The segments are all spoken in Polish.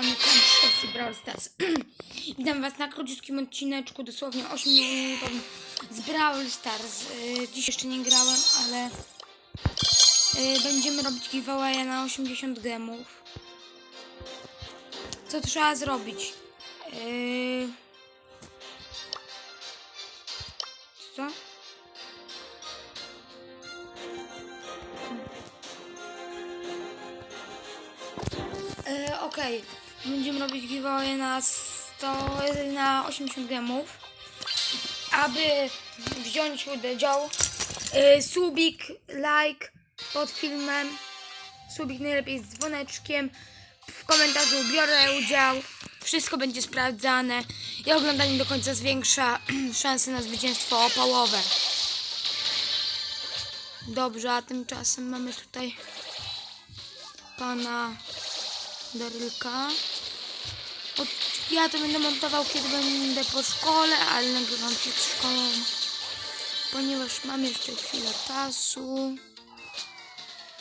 wami Francis Brawl Stars. Witam was na króciutkim odcineczku, dosłownie 8 minutowym z Brawl Stars. Yy, Dziś jeszcze nie grałem, ale yy, będziemy robić giveawaya na 80 gemów. Co trzeba zrobić? Yy... Co? Okej, będziemy robić giveaway na 100, na 80 gemów. Aby wziąć udział, e, subik, like pod filmem, subik najlepiej z dzwoneczkiem, w komentarzu biorę udział, wszystko będzie sprawdzane i oglądanie do końca zwiększa szanse na zwycięstwo o połowę. Dobrze, a tymczasem mamy tutaj pana Darylka. Od, ja to będę montował, kiedy będę po szkole, ale nagrywam przed szkołą, ponieważ mam jeszcze chwilę czasu.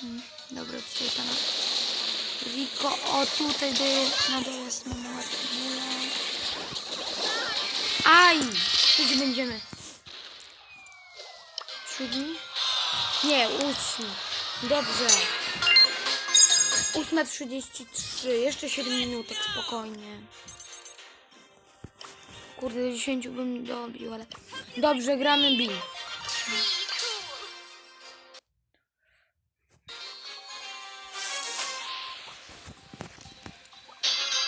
Hmm, Dobra, tutaj pana Riko. O, tutaj do, na dojazd mamy łatwiej. Aj! Gdzie będziemy? Siódmi? Nie, ósmy. Dobrze. 8.33, jeszcze 7 minutek, spokojnie. Kurde, do 10 bym dobił, ale... Dobrze, gramy B.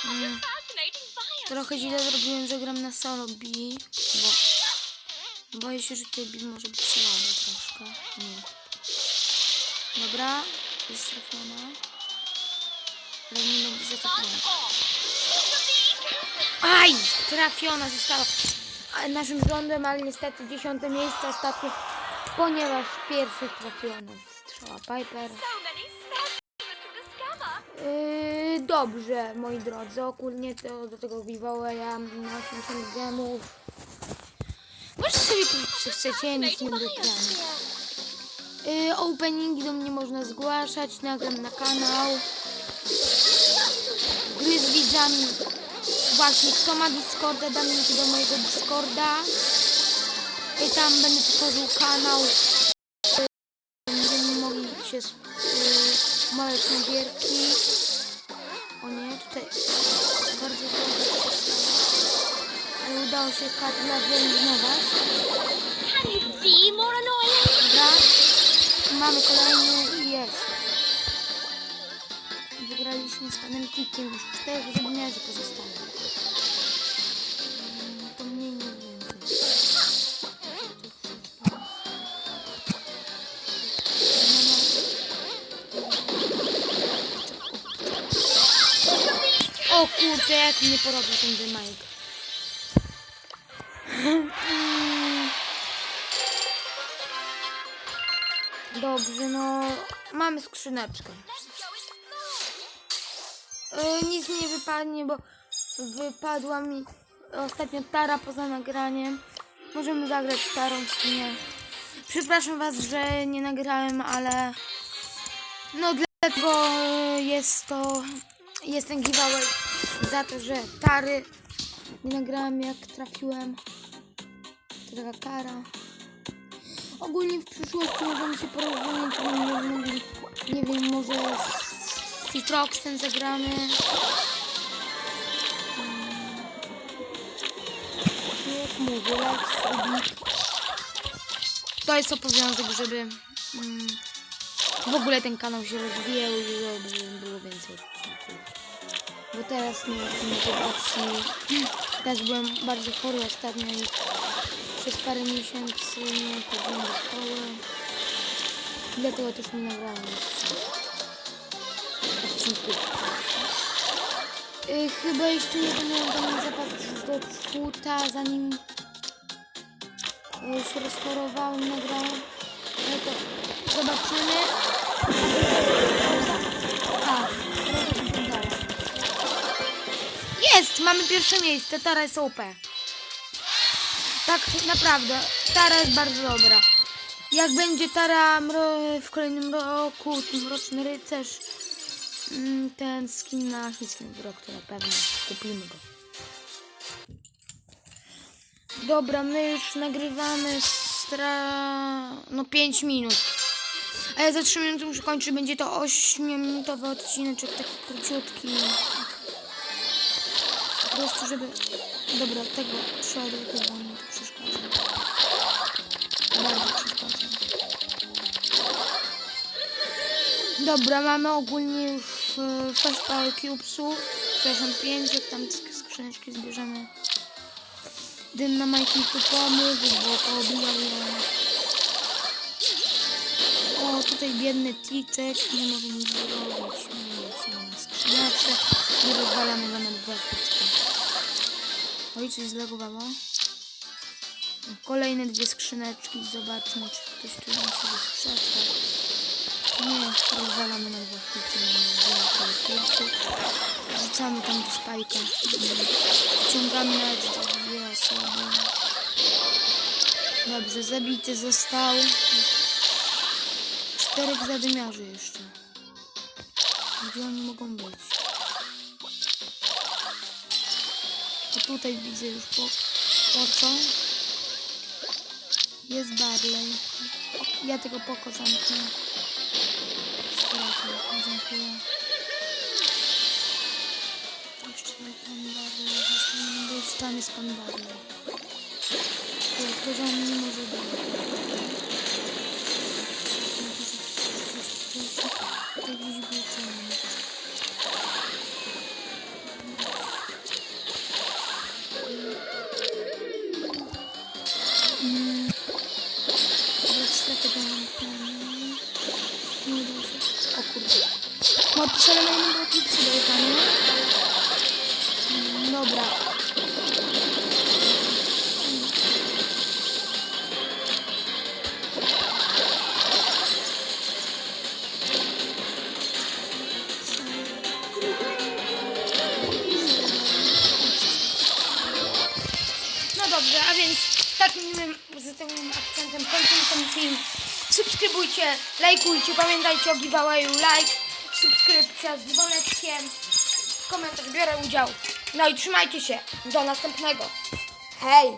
Mm, trochę źle zrobiłem, że gram na solo B, bo... Boję się, że tutaj B może być słabe troszkę. Nie. Dobra, jest trafiona. Aj! Trafiona została. Naszym rządem, ale niestety dziesiąte miejsce ostatnie, ponieważ pierwszy trafiona strzała Piper. Yy, dobrze, moi drodzy, ogólnie to do tego giveawaya na 80 gemów. Możecie sobie kupić co chcecie, nic nie będę yy, Openingi do mnie można zgłaszać, nagram na kanał. Gry z widzami. Właśnie, kto ma Discorda, dam link do mojego Discorda. I tam będę tworzył kanał. y, Będziemy mogli się yy, umawiać na gierki. O nie, tutaj bardzo stało. Ale udało się kadla wyeliminować. Dobra. Mamy kolejny Z panem Tikiem. Już czterech żołnierzy pozostało. To mniej nie więcej. O kurde, jak mnie porobił ten dymajk. Dobrze, no mamy skrzyneczkę. E, nic mi nie wypadnie, bo wypadła mi ostatnio tara poza nagraniem. Możemy zagrać starą w sumie. Przepraszam was, że nie nagrałem, ale no dlatego jest to jest ten giveaway za to, że tary nie nagrałem jak trafiłem. To taka kara. Ogólnie w przyszłości możemy się porozumieć, mogli, nie wiem, może z Citroxem zagramy. Jak mówię. To jest obowiązek, żeby mm, w ogóle ten kanał się rozwijał i żeby było więcej odcinków. Bo teraz nie mam motywacji. Teraz byłem bardzo chory ostatnio i przez parę miesięcy nie chodziłem do szkoły. Dlatego też nie nagrałem odcinków. Yy, chyba jeszcze jeden mnie zapas do futa, zanim yy, się rozchorowałem, nagrałem. No to zobaczymy. Wyglądało. Jest! Mamy pierwsze miejsce, Tara jest OP. Tak, naprawdę. Tara jest bardzo dobra. Jak będzie Tara w kolejnym roku, Mroczny Rycerz, Ten skin na roku, na pewno kupimy go. Dobra, my już nagrywamy stra... no 5 minut. A ja za 3 minuty muszę kończyć, będzie to 8-minutowy odcinek, taki króciutki. Po prostu, żeby... Dobra, tego przodu chyba mi to przeszkadza. Bardzo Dobra, mamy ogólnie już e, 6 power cubesów. Przepraszam, 5, jak tam sk- skrzyneczki zbierzemy. Dym na Mike mi tu pomógł, bo poobijał je. O, tutaj biedny ticzek, nie może nic zrobić. Nie lecimy na skrzyneczkę. Nie rozwalamy go na dwa krótkie. Oj, coś zlegowało. Kolejne dwie skrzyneczki. Zobaczmy, czy ktoś tu nam się wyskrzesza. Nie, rozwalamy na dwa kursy. Wrzucamy tam do spajka. Wciągamy nawet dwie osoby. Dobrze, zabity został. Czterech zadymiarzy jeszcze. Gdzie oni mogą być? A tutaj widzę już po, po co? Jest Barley. Ja tego poko zamknę. Sprawdzę, dziękuję. Jeszcze pan Barley. Jeszcze nie być. Tam jest pan Barley. Jak kurde. Ma pisane na jednym bloku do jechania. Mm, Dobra. No dobrze, a więc takim miłym, pozytywnym akcentem kończymy ten film. Subskrybujcie, lajkujcie, pamiętajcie o giveawayu, like, subskrypcja z dzwoneczkiem, komentarz, biorę udział. No i trzymajcie się, do następnego. Hej!